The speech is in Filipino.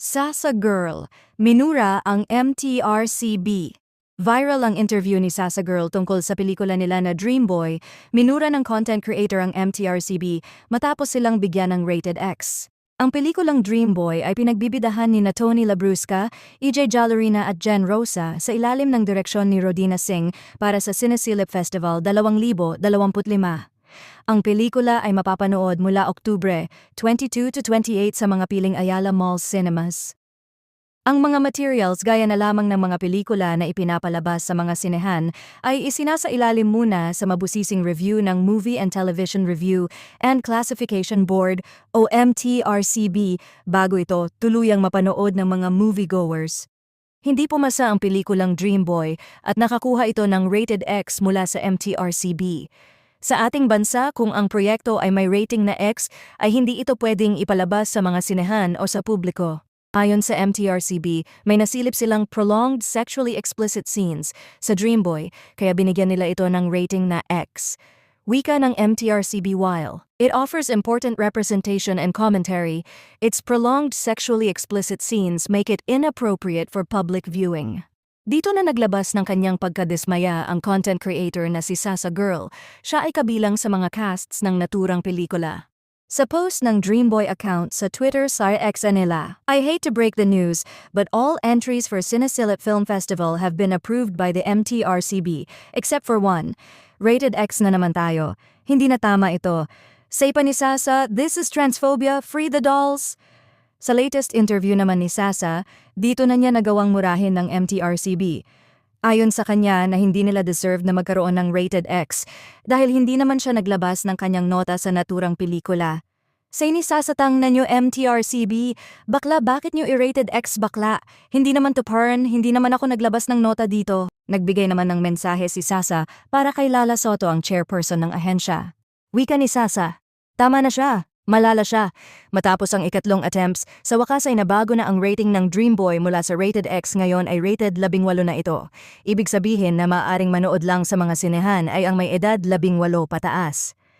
Sasa Girl, minura ang MTRCB. Viral ang interview ni Sasa Girl tungkol sa pelikula nila na Dream Boy, minura ng content creator ang MTRCB matapos silang bigyan ng rated X. Ang pelikulang Dream Boy ay pinagbibidahan ni na Tony Labrusca, EJ Jallerina at Jen Rosa sa ilalim ng direksyon ni Rodina Singh para sa Cinesilip Festival 2025. Ang pelikula ay mapapanood mula Oktubre 22 to 28 sa mga piling Ayala Mall Cinemas. Ang mga materials gaya na lamang ng mga pelikula na ipinapalabas sa mga sinehan ay isinasailalim muna sa mabusising review ng Movie and Television Review and Classification Board o MTRCB bago ito tuluyang mapanood ng mga moviegoers. Hindi pumasa ang pelikulang Dream Boy at nakakuha ito ng rated X mula sa MTRCB. Sa ating bansa, kung ang proyekto ay may rating na X, ay hindi ito pwedeng ipalabas sa mga sinehan o sa publiko. Ayon sa MTRCB, may nasilip silang prolonged sexually explicit scenes sa Dream Boy kaya binigyan nila ito ng rating na X. Wika ng MTRCB while it offers important representation and commentary, its prolonged sexually explicit scenes make it inappropriate for public viewing. Dito na naglabas ng kanyang pagkadismaya ang content creator na si Sasa Girl. Siya ay kabilang sa mga casts ng naturang pelikula. Sa post ng Dreamboy account sa Twitter sa X nila, I hate to break the news, but all entries for Cinesilip Film Festival have been approved by the MTRCB, except for one. Rated X na naman tayo. Hindi na tama ito. Say pa ni Sasa, this is transphobia, free the dolls. Sa latest interview naman ni Sasa, dito na niya nagawang murahin ng MTRCB. Ayon sa kanya na hindi nila deserve na magkaroon ng rated X dahil hindi naman siya naglabas ng kanyang nota sa naturang pelikula. Say ni Sasatang na nyo MTRCB, bakla bakit nyo i-rated X bakla? Hindi naman to porn, hindi naman ako naglabas ng nota dito. Nagbigay naman ng mensahe si Sasa para kay Lala Soto ang chairperson ng ahensya. Wika ni Sasa, tama na siya, malala siya. Matapos ang ikatlong attempts, sa wakas ay nabago na ang rating ng Dream Boy mula sa rated X ngayon ay rated 18 na ito. Ibig sabihin na maaring manood lang sa mga sinehan ay ang may edad 18 pataas.